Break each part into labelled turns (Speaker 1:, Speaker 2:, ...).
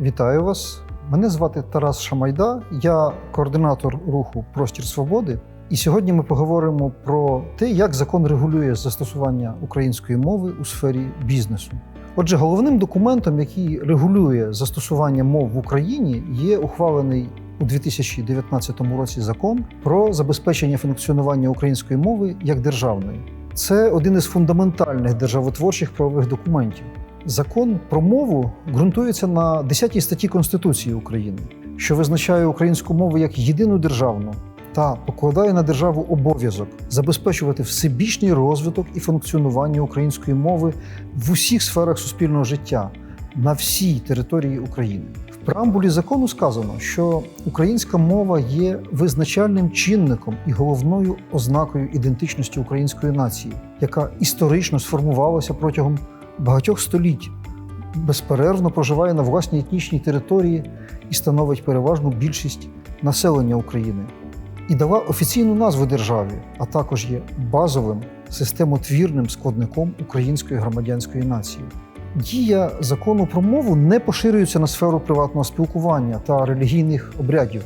Speaker 1: Вітаю вас. Мене звати Тарас Шамайда, я координатор руху Простір Свободи. І сьогодні ми поговоримо про те, як закон регулює застосування української мови у сфері бізнесу. Отже, головним документом, який регулює застосування мов в Україні, є ухвалений у 2019 році закон про забезпечення функціонування української мови як державної. Це один із фундаментальних державотворчих правових документів. Закон про мову ґрунтується на 10 статті Конституції України, що визначає українську мову як єдину державну та покладає на державу обов'язок забезпечувати всебічний розвиток і функціонування української мови в усіх сферах суспільного життя на всій території України. В преамбулі закону сказано, що українська мова є визначальним чинником і головною ознакою ідентичності української нації, яка історично сформувалася протягом багатьох століть, безперервно проживає на власній етнічній території і становить переважну більшість населення України, і дала офіційну назву державі, а також є базовим системотвірним складником української громадянської нації. Дія закону про мову не поширюється на сферу приватного спілкування та релігійних обрядів.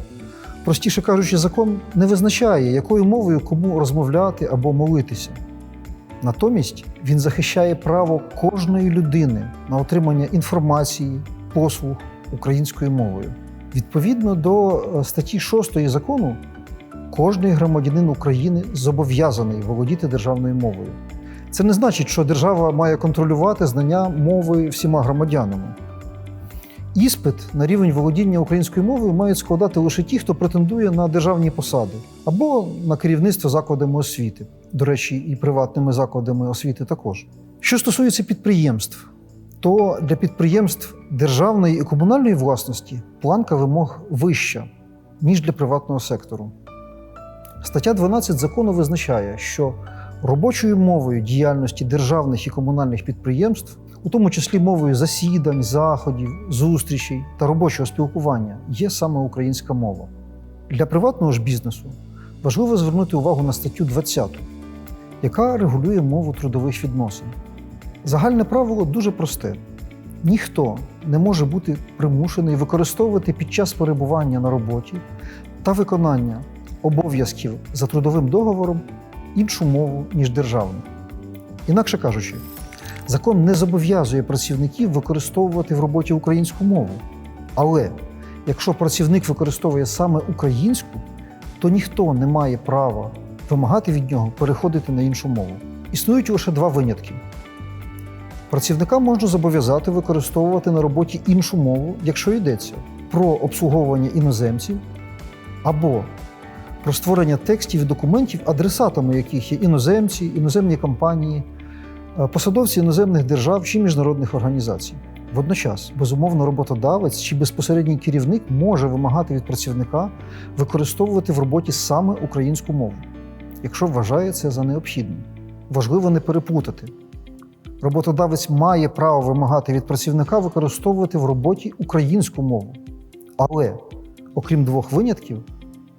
Speaker 1: Простіше кажучи, закон не визначає, якою мовою кому розмовляти або молитися. Натомість він захищає право кожної людини на отримання інформації, послуг українською мовою. Відповідно до е, статті 6 закону, кожний громадянин України зобов'язаний володіти державною мовою. Це не значить, що держава має контролювати знання мови всіма громадянами. Іспит на рівень володіння українською мовою мають складати лише ті, хто претендує на державні посади або на керівництво закладами освіти, до речі, і приватними закладами освіти також. Що стосується підприємств, то для підприємств державної і комунальної власності планка вимог вища, ніж для приватного сектору. Стаття 12 закону визначає, що робочою мовою діяльності державних і комунальних підприємств, у тому числі мовою засідань, заходів, зустрічей та робочого спілкування, є саме українська мова. Для приватного ж бізнесу важливо звернути увагу на статтю 20, яка регулює мову трудових відносин. Загальне правило дуже просте: ніхто не може бути примушений використовувати під час перебування на роботі та виконання обов'язків за трудовим договором іншу мову, ніж державну. Інакше кажучи, закон не зобов'язує працівників використовувати в роботі українську мову. Але якщо працівник використовує саме українську, то ніхто не має права вимагати від нього переходити на іншу мову. Існують лише два винятки. Працівника можна зобов'язати використовувати на роботі іншу мову, якщо йдеться про обслуговування іноземців або про створення текстів і документів, адресатами яких є іноземці, іноземні компанії, посадовці іноземних держав чи міжнародних організацій. Водночас, безумовно, роботодавець чи безпосередній керівник може вимагати від працівника використовувати в роботі саме українську мову, якщо вважає це за необхідне. Важливо не переплутати. Роботодавець має право вимагати від працівника використовувати в роботі українську мову. Але, окрім двох винятків,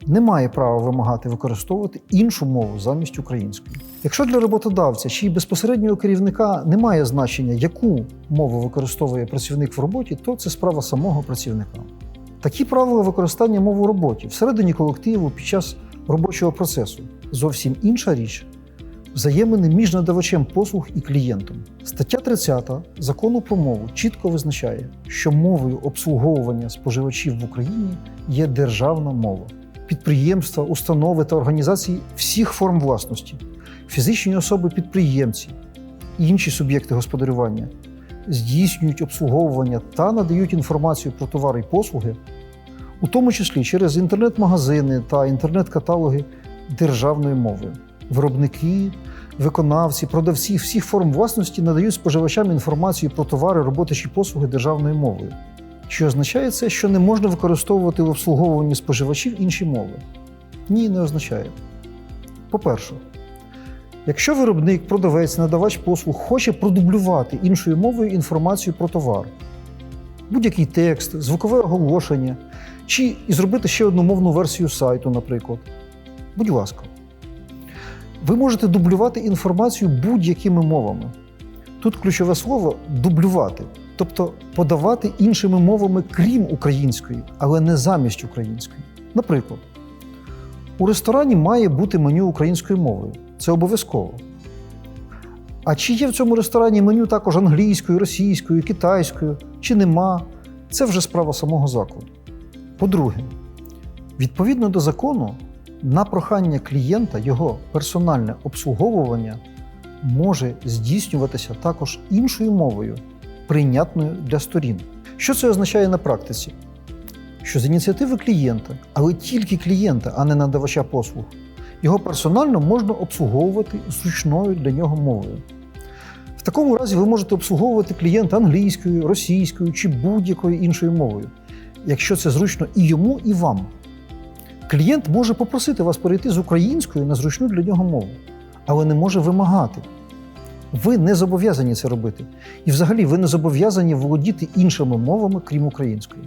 Speaker 1: не має права вимагати використовувати іншу мову замість української. Якщо для роботодавця чи безпосереднього керівника немає значення, яку мову використовує працівник в роботі, то це справа самого працівника. Такі правила використання мови в роботі всередині колективу під час робочого процесу зовсім інша річ. Взаємини між надавачем послуг і клієнтом. Стаття 30 закону про мову чітко визначає, що мовою обслуговування споживачів в Україні є державна мова підприємства, установи та організації всіх форм власності, фізичні особи-підприємці інші суб'єкти господарювання здійснюють обслуговування та надають інформацію про товари і послуги, у тому числі через інтернет-магазини та інтернет-каталоги державною мовою. Виробники, виконавці, продавці всіх форм власності надають споживачам інформацію про товари, роботи чи послуги державною мовою. Чи означає це, що не можна використовувати в обслуговуванні споживачів інші мови? Ні, не означає. По-перше, якщо виробник, продавець, надавач послуг хоче продублювати іншою мовою інформацію про товар, будь-який текст, звукове оголошення, чи і зробити ще одну мовну версію сайту, наприклад, будь ласка, ви можете дублювати інформацію будь-якими мовами. Тут ключове слово дублювати. Тобто подавати іншими мовами, крім української, але не замість української. Наприклад, у ресторані має бути меню українською мовою. Це обов'язково. А чи є в цьому ресторані меню також англійською, російською, китайською, чи нема, це вже справа самого закладу. По-друге, відповідно до закону, на прохання клієнта його персональне обслуговування може здійснюватися також іншою мовою, прийнятною для сторін. Що це означає на практиці? Що з ініціативи клієнта, але тільки клієнта, а не надавача послуг, його персонально можна обслуговувати зручною для нього мовою. В такому разі ви можете обслуговувати клієнта англійською, російською чи будь-якою іншою мовою, якщо це зручно і йому, і вам. Клієнт може попросити вас перейти з української на зручну для нього мову, але не може вимагати. Ви не зобов'язані це робити. І взагалі ви не зобов'язані володіти іншими мовами, крім української.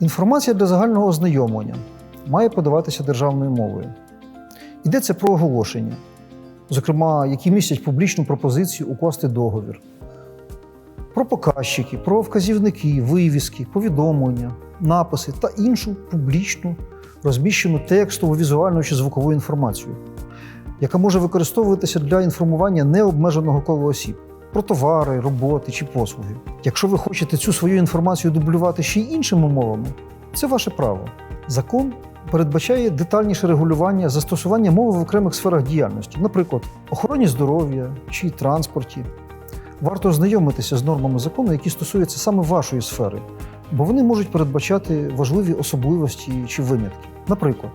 Speaker 1: Інформація для загального ознайомлення має подаватися державною мовою. Йдеться про оголошення, зокрема, які містять публічну пропозицію укласти договір, про показчики, про вказівники, вивіски, повідомлення, написи та іншу публічну розміщену текстову, візуальну чи звукову інформацію, яка може використовуватися для інформування необмеженого кола осіб про товари, роботи чи послуги. Якщо ви хочете цю свою інформацію дублювати ще й іншими мовами, це ваше право. Закон передбачає детальніше регулювання застосування мови в окремих сферах діяльності, наприклад, охороні здоров'я чи транспорті. Варто ознайомитися з нормами закону, які стосуються саме вашої сфери, бо вони можуть передбачати важливі особливості чи винятки. Наприклад,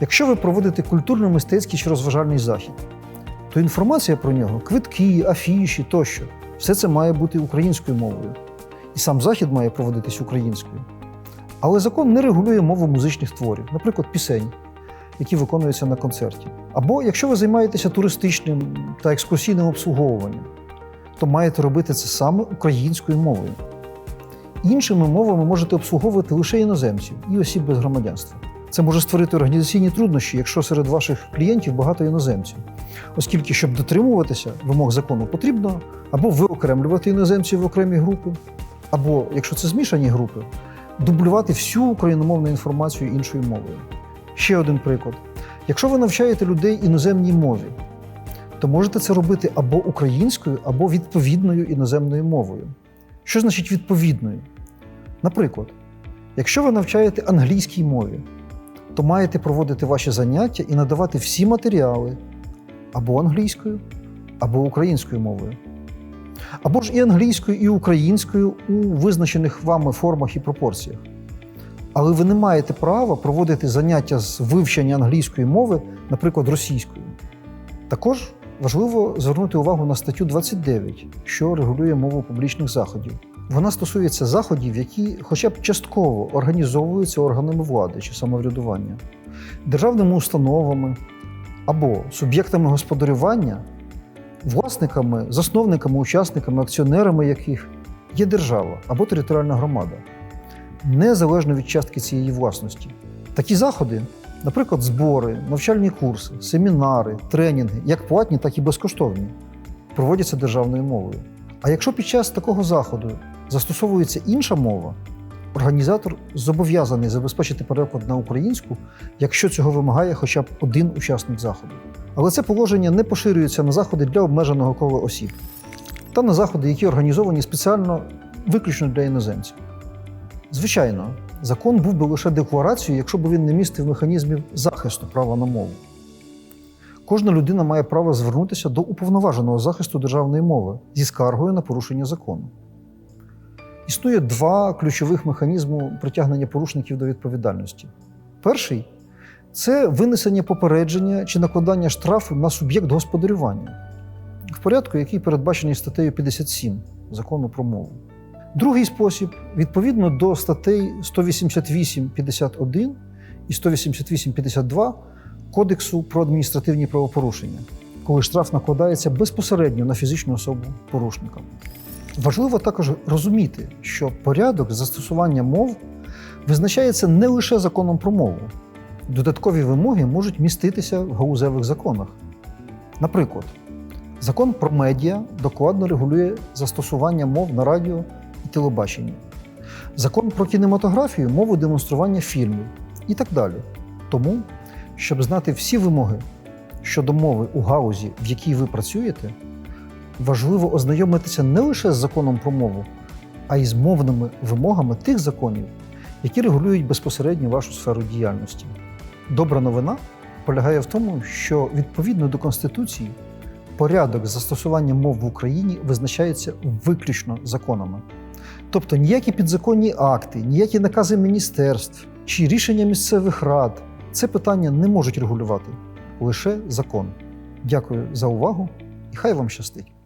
Speaker 1: якщо ви проводите культурно-мистецький чи розважальний захід, то інформація про нього, квитки, афіші тощо, все це має бути українською мовою. І сам захід має проводитись українською. Але закон не регулює мову музичних творів, наприклад, пісень, які виконуються на концерті. Або якщо ви займаєтеся туристичним та екскурсійним обслуговуванням, то маєте робити це саме українською мовою. Іншими мовами можете обслуговувати лише іноземців і осіб без громадянства. Це може створити організаційні труднощі, якщо серед ваших клієнтів багато іноземців, оскільки, щоб дотримуватися вимог закону, потрібно або виокремлювати іноземців в окремі групи, або, якщо це змішані групи, дублювати всю україномовну інформацію іншою мовою. Ще один приклад: якщо ви навчаєте людей іноземній мові, то можете це робити або українською, або відповідною іноземною мовою. Що значить відповідною? Наприклад, якщо ви навчаєте англійській мові, то маєте проводити ваші заняття і надавати всі матеріали або англійською, або українською мовою. Або ж і англійською, і українською у визначених вами формах і пропорціях. Але ви не маєте права проводити заняття з вивчення англійської мови, наприклад, російською. Також важливо звернути увагу на статтю 29, що регулює мову публічних заходів. Вона стосується заходів, які хоча б частково організовуються органами влади чи самоврядування, державними установами або суб'єктами господарювання, власниками, засновниками, учасниками, акціонерами яких є держава або територіальна громада, незалежно від частки цієї власності. Такі заходи, наприклад, збори, навчальні курси, семінари, тренінги, як платні, так і безкоштовні, проводяться державною мовою. А якщо під час такого заходу застосовується інша мова, організатор зобов'язаний забезпечити переклад на українську, якщо цього вимагає хоча б один учасник заходу. Але це положення не поширюється на заходи для обмеженого кола осіб та на заходи, які організовані спеціально виключно для іноземців. Звичайно, закон був би лише декларацією, якщо б він не містив механізмів захисту права на мову. Кожна людина має право звернутися до уповноваженого захисту державної мови зі скаргою на порушення закону. Існує два ключових механізми притягнення порушників до відповідальності. Перший це винесення попередження чи накладання штрафу на суб'єкт господарювання в порядку, який передбачений статтею 57 закону про мову. Другий спосіб відповідно до статей 188.51 і 188.52 Кодексу про адміністративні правопорушення, коли штраф накладається безпосередньо на фізичну особу порушника. Важливо також розуміти, що порядок застосування мов визначається не лише законом про мову. Додаткові вимоги можуть міститися в гаузевих законах. Наприклад, закон про медіа докладно регулює застосування мов на радіо і телебаченні, закон про кінематографію, мову демонстрування фільмів і так далі. Тому, щоб знати всі вимоги щодо мови у гаузі, в якій ви працюєте, важливо ознайомитися не лише з законом про мову, а й з мовними вимогами тих законів, які регулюють безпосередньо вашу сферу діяльності. Добра новина полягає в тому, що відповідно до Конституції порядок застосування мов в Україні визначається виключно законами. Тобто ніякі підзаконні акти, ніякі накази міністерств чи рішення місцевих рад це питання не можуть регулювати лише закон. Дякую за увагу і хай вам щастить!